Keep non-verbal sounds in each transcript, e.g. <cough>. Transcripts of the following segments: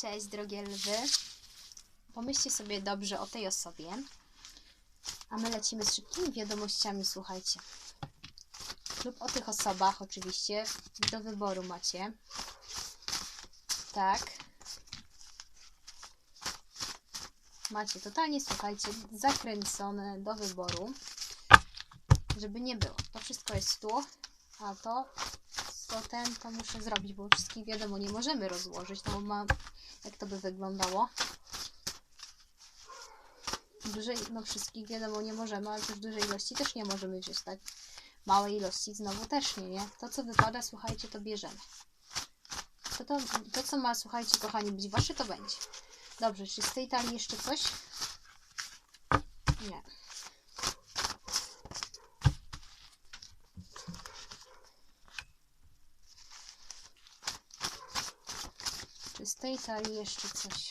cześć drogie lwy. Pomyślcie sobie dobrze o tej osobie. A my lecimy z szybkimi wiadomościami, słuchajcie. Lub o tych osobach oczywiście. Do wyboru macie. Tak. Macie totalnie, słuchajcie, zakręcone do wyboru. Żeby nie było. To wszystko jest tu. A to, to ten, to muszę zrobić, bo wszystkich wiadomo nie możemy rozłożyć. No ma, jak to by wyglądało? Dużej, no wszystkich wiadomo nie możemy, ale też dużej ilości też nie możemy wziąć, tak? Małej ilości znowu też nie, nie? To co wypada, słuchajcie, to bierzemy. To, to, to co ma, słuchajcie, kochani, być wasze, to będzie. Dobrze, czy z tej talii jeszcze coś? Nie. Czy z tej talii jeszcze coś?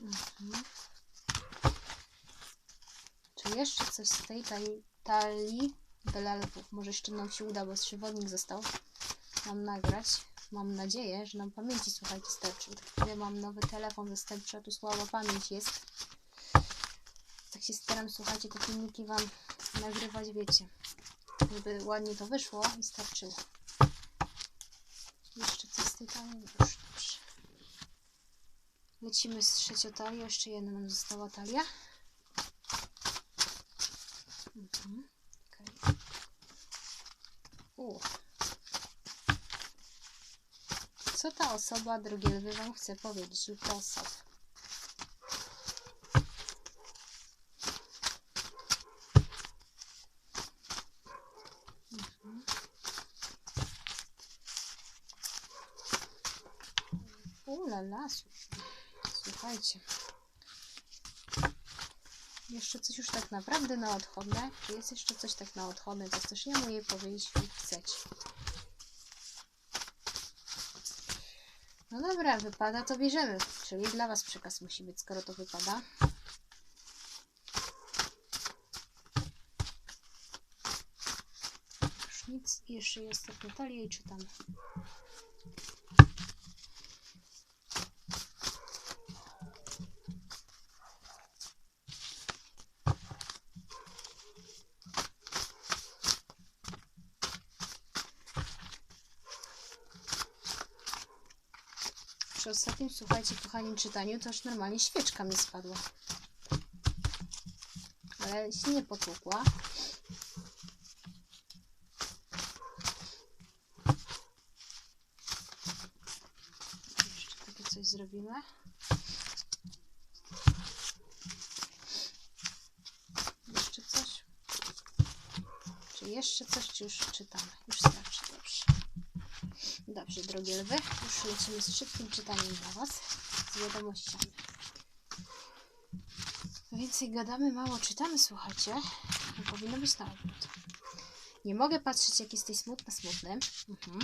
Mhm. Czy jeszcze coś z tej talii, talii dla lwów? Może jeszcze nam się uda, bo przewodnik został nam nagrać. Mam nadzieję, że nam pamięci, słuchajcie, starczy. Bo ja mam nowy telefon zastępczy, a tu słaba pamięć jest. Tak się staram, słuchajcie, te filmiki Wam nagrywać, wiecie, żeby ładnie to wyszło i starczyło. Jeszcze coś z tej talii? Już, dobrze. Lecimy z trzecią talią. Jeszcze jedna nam została talia. Mhm. Okay. U. Co ta osoba, drogie lwy, Wam chce powiedzieć lub ta osoba? Mhm. Ulala, słuchajcie. Jeszcze coś już tak naprawdę na odchodne? Jest jeszcze coś tak na odchodne, co też ja mu jej powiedzieć lub chcecie? No dobra, wypada, to bierzemy. Czyli dla Was przekaz musi być, skoro to wypada. Już nic. Jeszcze jest ostatnia talia i czytam. Ostatnim, słuchajcie, kochani, czytaniu to już normalnie świeczka mi spadła. Ale się nie potłukła. Jeszcze takie coś zrobimy. Jeszcze coś? Czy jeszcze coś, czy już czytamy? Już starczy, dobrze. Drogie lwy, już lecimy z szybkim czytaniem dla Was, z wiadomościami. Więcej gadamy, mało czytamy, słuchajcie. No, powinno być na odwrót. Nie mogę patrzeć, jak jesteś smutny, smutny. Mhm.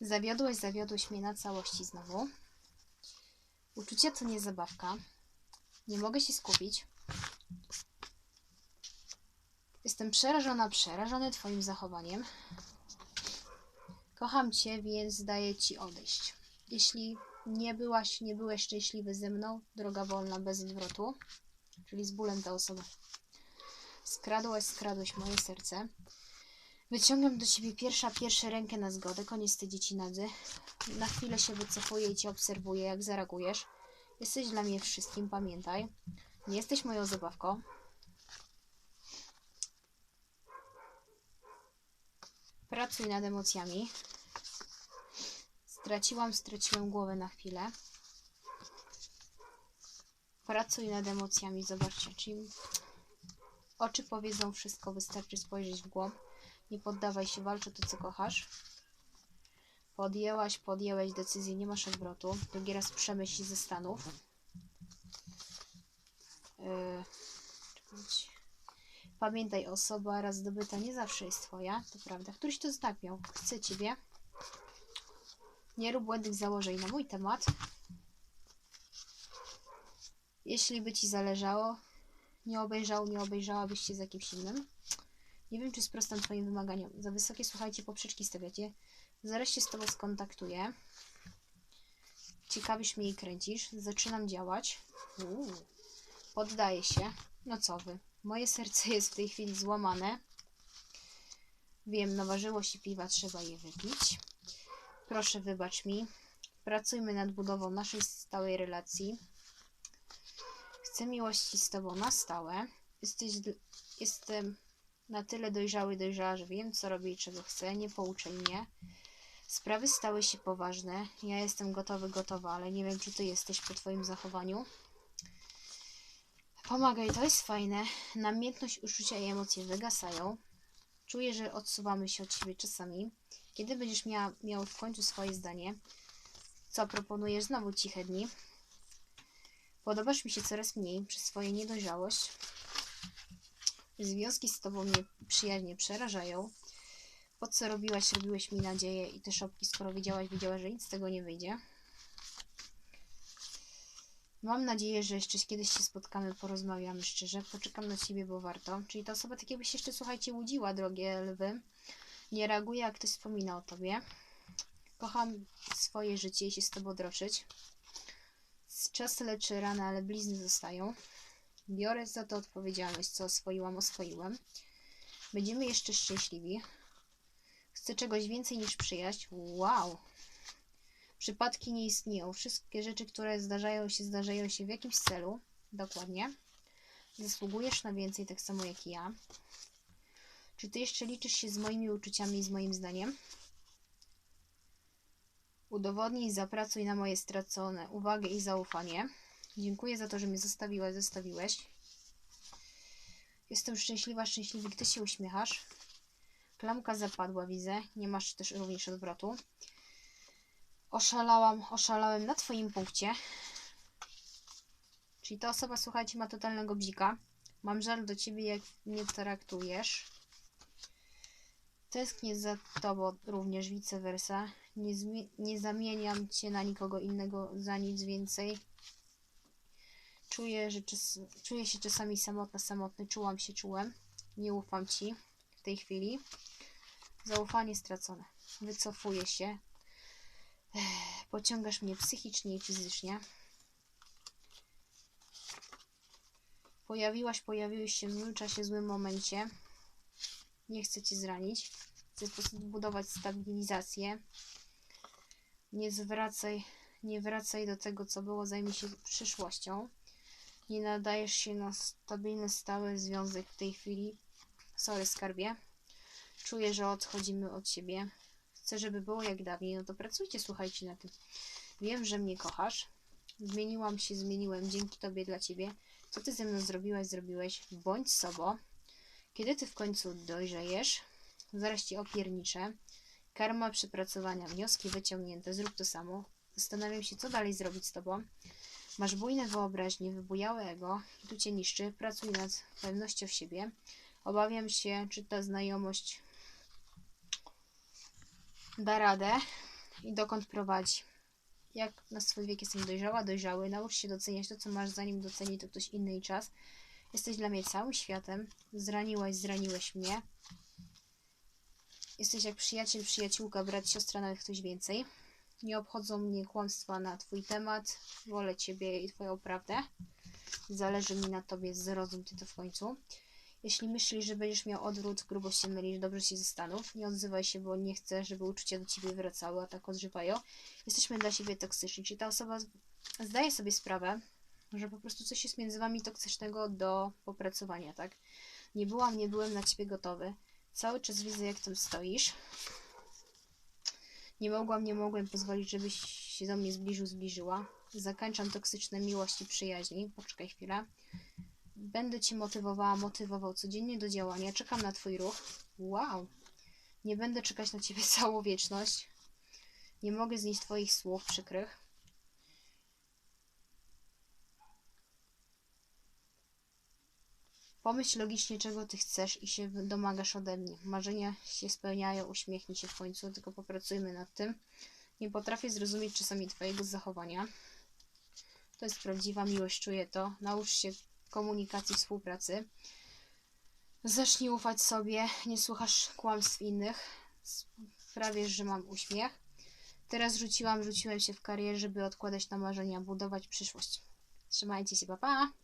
Zawiodłeś, zawiodłeś mnie na całości znowu. Uczucie to nie zabawka. Nie mogę się skupić. Jestem przerażona, przerażony Twoim zachowaniem. Kocham Cię, więc daję Ci odejść. Jeśli nie byłaś, nie byłeś szczęśliwy ze mną, droga wolna bez odwrotu, czyli z bólem ta osoba. Skradłaś, skradłeś moje serce. Wyciągam do Ciebie pierwsza, pierwsze rękę na zgodę, koniec tej dzieci nadzy. Na chwilę się wycofuję i Cię obserwuję, jak zareagujesz. Jesteś dla mnie wszystkim, pamiętaj. Nie jesteś moją zabawką. Pracuj nad emocjami. Straciłam, straciłem głowę na chwilę. Pracuj nad emocjami, zobaczcie, czyli oczy powiedzą wszystko, wystarczy spojrzeć w głąb. Nie poddawaj się, walcz o to, co kochasz. Podjęłaś, podjęłeś decyzję, nie masz odwrotu. Drugi raz przemyśl ze stanów. Yy. Pamiętaj, osoba raz zdobyta nie zawsze jest twoja, to prawda. Któryś to znak miał. Chcę ciebie. Nie rób błędnych założeń na mój temat. Jeśli by ci zależało, nie obejrzał, nie obejrzałabyś się z jakimś innym. Nie wiem, czy sprostam Twoim wymaganiom. Za wysokie, słuchajcie, poprzeczki stawiacie. Zaraz się z Tobą skontaktuję. Ciekawisz mnie i kręcisz. Zaczynam działać. Uuu. Poddaję się. No co wy? Moje serce jest w tej chwili złamane. Wiem, naważyło się piwa, trzeba je wypić. Proszę, wybacz mi. Pracujmy nad budową naszej stałej relacji. Chcę miłości z Tobą na stałe. Jesteś, jestem na tyle dojrzały, dojrzała, że wiem, co robię i czego chcę. Nie pouczaj mnie. Sprawy stały się poważne. Ja jestem gotowy, gotowa, ale nie wiem, czy Ty jesteś po Twoim zachowaniu. Pomagaj, to jest fajne. Namiętność, uczucia i emocje wygasają. Czuję, że odsuwamy się od siebie czasami. Kiedy będziesz miała, miał w końcu swoje zdanie? Co proponujesz? Znowu ciche dni. Podobasz mi się coraz mniej przez swoją niedojrzałość. Związki z tobą mnie przyjaźnie przerażają. Po co robiłaś, robiłeś mi nadzieję i te szopki, skoro wiedziałaś, wiedziałaś, że nic z tego nie wyjdzie. Mam nadzieję, że jeszcze kiedyś się spotkamy, porozmawiamy szczerze. Poczekam na ciebie, bo warto. Czyli ta osoba tak jakby się jeszcze, słuchajcie, łudziła, drogie lwy. Nie reaguje, jak ktoś wspomina o tobie. Kocham swoje życie i się z tobą droczyć. Czas leczy rany, ale blizny zostają. Biorę za to odpowiedzialność, co oswoiłam, oswoiłem. Będziemy jeszcze szczęśliwi. Chcę czegoś więcej niż przyjaźń. Wow! Przypadki nie istnieją. Wszystkie rzeczy, które zdarzają się, zdarzają się w jakimś celu. Dokładnie. Zasługujesz na więcej, tak samo jak ja. Czy ty jeszcze liczysz się z moimi uczuciami i z moim zdaniem? Udowodnij, zapracuj na moje stracone uwagę i zaufanie. Dziękuję za to, że mnie zostawiłaś, zostawiłeś. Jestem szczęśliwa, szczęśliwy, gdy się uśmiechasz. Klamka zapadła, widzę. Nie masz też również odwrotu. Oszalałam, oszalałem na twoim punkcie. Czyli ta osoba, słuchajcie, ma totalnego bzika. Mam żal do ciebie, jak mnie traktujesz. Tęsknię za tobą również vice versa. Nie, nie zamieniam cię na nikogo innego za nic więcej. Czuję, że czas- czuję się czasami samotna, samotny. Czułam się, czułem. Nie ufam ci w tej chwili. Zaufanie stracone. Wycofuję się. Ech, Pociągasz mnie psychicznie i fizycznie. Pojawiłaś, pojawiłeś się w złym czasie, złym momencie. Nie chcę cię zranić. Chcę budować stabilizację. Nie zwracaj, nie wracaj do tego, co było, zajmij się przyszłością. Nie nadajesz się na stabilny, stały związek w tej chwili. Sorry, skarbie. Czuję, że odchodzimy od siebie. Chcę, żeby było jak dawniej. No to pracujcie, słuchajcie na tym. Wiem, że mnie kochasz. Zmieniłam się, zmieniłem dzięki tobie dla ciebie. Co ty ze mną zrobiłaś, zrobiłeś? Bądź sobą. Kiedy ty w końcu dojrzejesz, zaraz ci opierniczę. Karma przepracowania, wnioski wyciągnięte, zrób to samo. Zastanawiam się, co dalej zrobić z tobą. Masz bujne wyobraźnie, wybujałe ego, i tu cię niszczy. Pracuj nad pewnością siebie. Obawiam się, czy ta znajomość da radę i dokąd prowadzi. Jak na swój wiek jestem dojrzała, dojrzały, naucz się doceniać to, co masz, zanim doceni to ktoś inny i czas. Jesteś dla mnie całym światem. Zraniłaś, zraniłeś mnie. Jesteś jak przyjaciel, przyjaciółka, brat, siostra, nawet ktoś więcej. Nie obchodzą mnie kłamstwa na Twój temat. Wolę Ciebie i Twoją prawdę. Zależy mi na Tobie, zrozum Ty to w końcu. Jeśli myślisz, że będziesz miał odwrót, grubo się mylisz, dobrze się zastanów. Nie odzywaj się, bo nie chcę, żeby uczucia do Ciebie wracały, a tak odżywają. Jesteśmy dla siebie toksyczni. Czyli ta osoba zdaje sobie sprawę, że po prostu coś jest między Wami toksycznego do popracowania, tak? Nie byłam, nie byłem na Ciebie gotowy. Cały czas widzę, jak tam stoisz. Nie mogłam, nie mogłem pozwolić, żebyś się do mnie zbliżył, zbliżyła. Zakończam toksyczne miłości, przyjaźni. Poczekaj chwilę. Będę Cię motywowała, motywował codziennie do działania. Czekam na Twój ruch. Wow. Nie będę czekać na Ciebie <laughs> całą wieczność. Nie mogę znieść Twoich słów przykrych. Pomyśl logicznie, czego Ty chcesz i się domagasz ode mnie. Marzenia się spełniają, uśmiechnij się w końcu, tylko popracujmy nad tym. Nie potrafię zrozumieć czasami Twojego zachowania. To jest prawdziwa miłość, czuję to. Naucz się komunikacji, współpracy. Zacznij ufać sobie, nie słuchasz kłamstw innych. Sprawisz, że mam uśmiech. Teraz rzuciłam, rzuciłem się w karierze, by odkładać na marzenia, budować przyszłość. Trzymajcie się, pa pa!